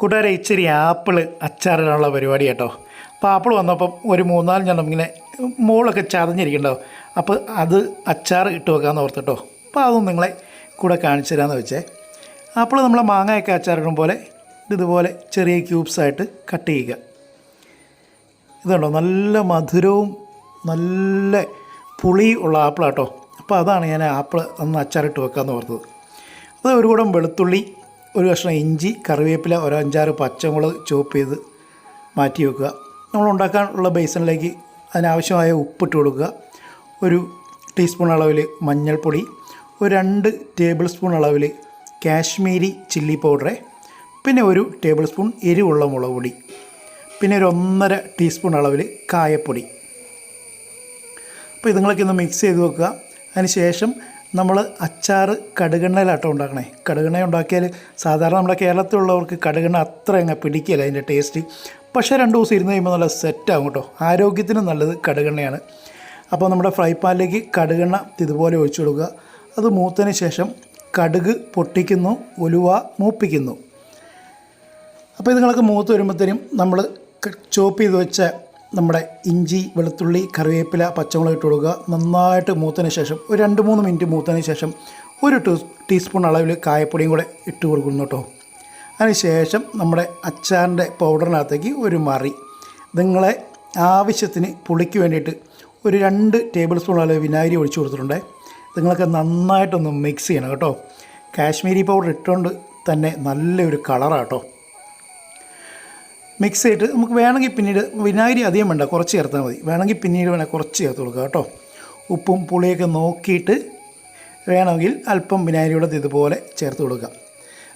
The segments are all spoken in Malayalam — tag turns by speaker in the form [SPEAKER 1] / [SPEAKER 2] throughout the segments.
[SPEAKER 1] കൂട്ടുകാരെ ഇച്ചിരി ആപ്പിൾ അച്ചാറിനുള്ള പരിപാടി കേട്ടോ. അപ്പോൾ ആപ്പിൾ വന്നപ്പം ഒരു മൂന്നാൽ ഞാൻ ഇങ്ങനെ മുകളൊക്കെ ചതഞ്ഞിരിക്കണ്ടോ അപ്പോൾ അത് അച്ചാർ ഇട്ട് വെക്കാമെന്ന് ഓർത്തിട്ടോ. അപ്പോൾ അതൊന്നും നിങ്ങളെ കൂടെ കാണിച്ചു തരാമെന്ന് വെച്ചേ. ആപ്പിൾ നമ്മൾ മാങ്ങയൊക്കെ അച്ചാറിടും പോലെ ഇതുപോലെ ചെറിയ ക്യൂബ്സായിട്ട് കട്ട് ചെയ്യുക. ഇതുണ്ടോ? നല്ല മധുരവും നല്ല പുളി ഉള്ള ആപ്പിളാട്ടോ. അപ്പോൾ അതാണ് ഞാൻ ആപ്പിൾ ഒന്ന് അച്ചാറിട്ട് വെക്കാമെന്ന് ഓർത്തത്. അത് ഒരു കൂടം വെളുത്തുള്ളി ഒരു കഷ്ണം ഇഞ്ചി കറിവേപ്പില ഒരു അഞ്ചാറ് പച്ചമുളക് ചോപ്പ് ചെയ്ത് മാറ്റി വെക്കുക. നമ്മൾ ഉണ്ടാക്കാനുള്ള ബേസണിലേക്ക് അതിനാവശ്യമായ ഉപ്പിട്ട് കൊടുക്കുക. ഒരു ടീസ്പൂൺ അളവിൽ മഞ്ഞൾപ്പൊടി ഒരു രണ്ട് ടേബിൾ സ്പൂൺ അളവിൽ കാശ്മീരി ചില്ലി പൗഡർ പിന്നെ ഒരു ടേബിൾ സ്പൂൺ എരിവുള്ള മുളക് പൊടി പിന്നെ ഒരു ഒന്നര ടീസ്പൂൺ അളവിൽ കായപ്പൊടി. അപ്പോൾ ഇതുങ്ങളൊക്കെ ഒന്ന് മിക്സ് ചെയ്ത് വെക്കുക. അതിന് ശേഷം നമ്മൾ അച്ചാർ കടുകെണ്ണയിലാട്ടോ ഉണ്ടാക്കണേ. കടുകെണ്ണ ഉണ്ടാക്കിയാൽ സാധാരണ നമ്മുടെ കേരളത്തിലുള്ളവർക്ക് കടുകെണ്ണ അത്ര അങ്ങ് പിടിക്കില്ല അതിന്റെ ടേസ്റ്റ്. പക്ഷേ രണ്ട് ദിവസം ഇരുന്ന് കഴിയുമ്പോൾ നല്ല സെറ്റാകും കേട്ടോ. ആരോഗ്യത്തിന് നല്ലത് കടുകെണ്ണയാണ്. അപ്പോൾ നമ്മുടെ ഫ്രൈ പാനിലേക്ക് കടുകെണ്ണ ഇതുപോലെ ഒഴിച്ചു കൊടുക്കുക. അത് മൂത്തതിന് ശേഷം കടുക് പൊട്ടിക്കുന്നു ഉലുവ മൂപ്പിക്കുന്നു. അപ്പോൾ ഇതുങ്ങളൊക്കെ മൂത്ത് വരുമ്പോഴത്തേനും നമ്മൾ ചോപ്പ് ചെയ്ത് വെച്ച നമ്മുടെ ഇഞ്ചി വെളുത്തുള്ളി കറിവേപ്പില പച്ചമുളക് ഇട്ട് കൊടുക്കുക. നന്നായിട്ട് മൂത്തതിന് ശേഷം ഒരു രണ്ട് മൂന്ന് മിനിറ്റ് മൂത്തതിന് ശേഷം ഒരു ടൂ ടീസ്പൂൺ അളവിൽ കായപ്പൊടിയും കൂടെ ഇട്ട് കൊടുക്കുന്നു കേട്ടോ. അതിനുശേഷം നമ്മുടെ അച്ചാറിന്റെ പൗഡറിനകത്തേക്ക് ഒരു മറി. നിങ്ങളെ ആവശ്യത്തിന് പുളിക്ക് വേണ്ടിയിട്ട് ഒരു രണ്ട് ടേബിൾ സ്പൂൺ അളവ് വിനാഗിരി ഒഴിച്ചു കൊടുത്തിട്ടുണ്ടേ. നിങ്ങളൊക്കെ നന്നായിട്ടൊന്ന് മിക്സ് ചെയ്യണം കേട്ടോ. കാശ്മീരി പൗഡർ ഇട്ടുകൊണ്ട് തന്നെ നല്ലൊരു കളറാണ് കേട്ടോ. മിക്സ് ചെയ്തിട്ട് നമുക്ക് വേണമെങ്കിൽ പിന്നീട് വിനാഗിരി അധികം വേണ്ട കുറച്ച് ചേർത്താൽ മതി. വേണമെങ്കിൽ പിന്നീട് വേണേൽ കുറച്ച് ചേർത്ത് കൊടുക്കുക കേട്ടോ. ഉപ്പും പുളിയൊക്കെ നോക്കിയിട്ട് വേണമെങ്കിൽ അല്പം വിനാഗിരിയുടെ ഇതുപോലെ ചേർത്ത് കൊടുക്കുക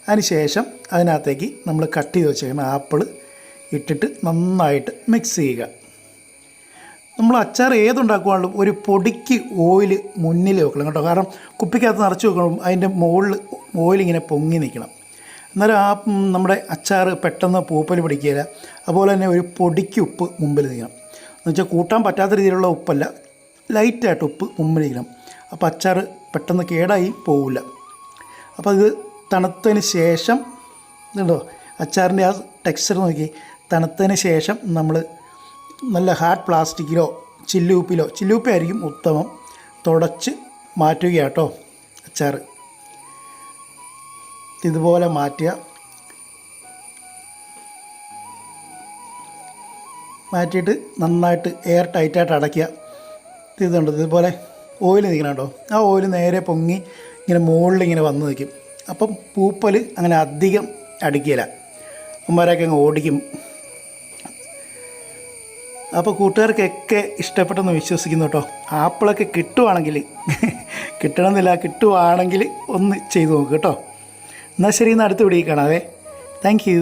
[SPEAKER 1] അതിനുശേഷം അതിനകത്തേക്ക് നമ്മൾ കട്ട് ചെയ്ത് വെച്ചേക്കുന്ന ആപ്പിൾ ഇട്ടിട്ട് നന്നായിട്ട് മിക്സ് ചെയ്യുക. നമ്മൾ അച്ചാർ ഏതുണ്ടാക്കുവാണെങ്കിലും ഒരു പൊടിക്ക് ഓയിൽ മുന്നിൽ വെക്കണം കേട്ടോ. കാരണം കുപ്പിക്കകത്ത് നിറച്ച് വെക്കണം അതിന്റെ മുകളിൽ ഓയിൽ ഇങ്ങനെ പൊങ്ങി നിൽക്കണം. എന്നാലും ആ നമ്മുടെ അച്ചാർ പെട്ടെന്ന് പൂപ്പൽ പിടിക്കുകയില്ല അതുപോലെ തന്നെ ഒരു പൊടിക്ക് ഉപ്പ് മുമ്പിൽ നീക്കണം എന്ന് വെച്ചാൽ കൂട്ടാൻ പറ്റാത്ത രീതിയിലുള്ള ഉപ്പല്ല. ലൈറ്റായിട്ട് ഉപ്പ് മുമ്പിൽ നീക്കണം അപ്പോൾ അച്ചാർ പെട്ടെന്ന് കേടായി പോവില്ല അപ്പോൾ ഇത് തണുത്തതിന് ശേഷം ഇതുണ്ടോ അച്ചാറിന്റെ ആ ടെക്സ്ചർ നോക്കി. തണുത്തതിന് ശേഷം നമ്മൾ നല്ല ഹാർഡ് പ്ലാസ്റ്റിക്കിലോ ചില്ലുപ്പിലോ ചില്ലുപ്പിയായിരിക്കും ഉത്തമം. തുടച്ച് മാറ്റുകയാട്ടോ അച്ചാർ ഇതുപോലെ മാറ്റുക മാറ്റിയിട്ട് നന്നായിട്ട് എയർ ടൈറ്റായിട്ട് അടയ്ക്കുക. ഇതുണ്ട്. ഇതുപോലെ ഓയിൽ നിൽക്കണം കേട്ടോ. ആ ഓയിൽ നേരെ പൊങ്ങി ഇങ്ങനെ മുകളിൽ ഇങ്ങനെ വന്ന് നിൽക്കും. അപ്പം പൂപ്പൽ അങ്ങനെ അധികം അടിക്കില്ല. അമ്മമാരൊക്കെ അങ്ങ് ഓടിക്കും. അപ്പോൾ കൂട്ടുകാർക്കൊക്കെ ഇഷ്ടപ്പെട്ടെന്ന് വിശ്വസിക്കുന്നു കേട്ടോ. ആപ്പിളൊക്കെ കിട്ടുവാണെങ്കിൽ കിട്ടണമെന്നില്ല കിട്ടുവാണെങ്കിൽ ഒന്ന് ചെയ്തു നോക്ക് കേട്ടോ. എന്നാൽ ശരി എന്നാൽ അടുത്ത വീഡിയോ കാണാവേ താങ്ക് യു